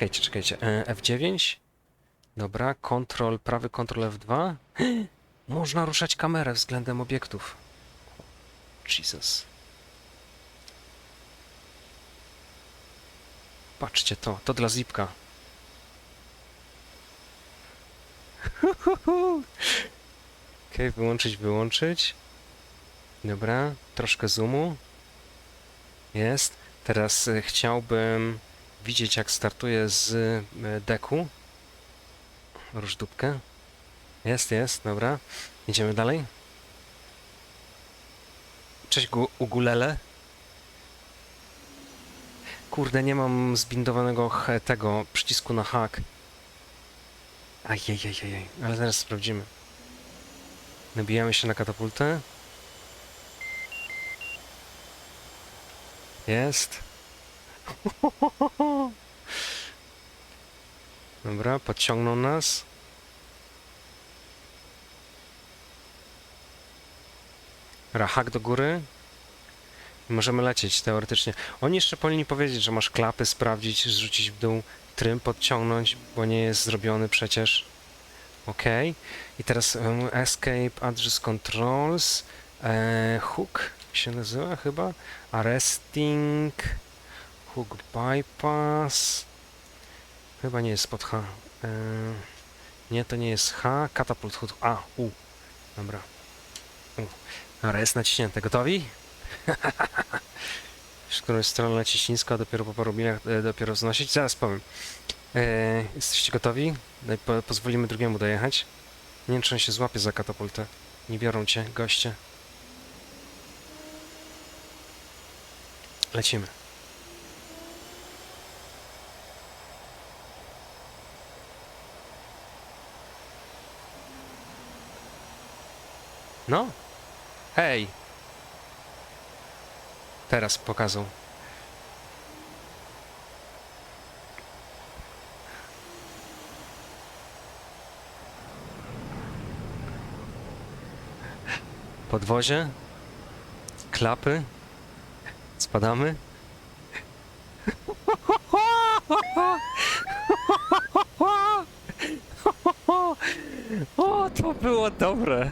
czekajcie, czekajcie. E, F9. Dobra, kontrol, prawy kontrol F2. Można ruszać kamerę względem obiektów. Jesus. Patrzcie to, to dla zipka. Okej, wyłączyć, wyłączyć. Dobra, troszkę zoomu. Jest. Teraz e, chciałbym widzieć jak startuje z e, deku. Rusz dupkę. Jest, jest, dobra. Idziemy dalej. Cześć gu Ugulele. Kurde, nie mam zbindowanego tego przycisku na hak. Ajajajajaj, ale zaraz sprawdzimy. Nabijamy się na katapultę. Jest. Dobra, podciągnął nas. Dobra, hak do góry. Możemy lecieć teoretycznie. Oni jeszcze powinni powiedzieć, że masz klapy sprawdzić, zrzucić w dół, trym podciągnąć, bo nie jest zrobiony przecież. Ok. I teraz um, Escape, Address Controls, e, Hook się nazywa chyba, Arresting, Hook Bypass, chyba nie jest pod H. E, nie, to nie jest H, Catapult Hook, a, U. Dobra. U. Dobra, jest naciśnięte. Gotowi? Z której strony naciśnisko, a dopiero po paru minach e, dopiero znosić. Zaraz powiem. E, jesteście gotowi? Po, pozwolimy drugiemu dojechać. Nie wiem, czy on się złapie za katapultę. Nie biorą cię, goście. Lecimy. No. Hej. Teraz pokazał. Podwozie. Klapy. Spadamy. O, to było dobre.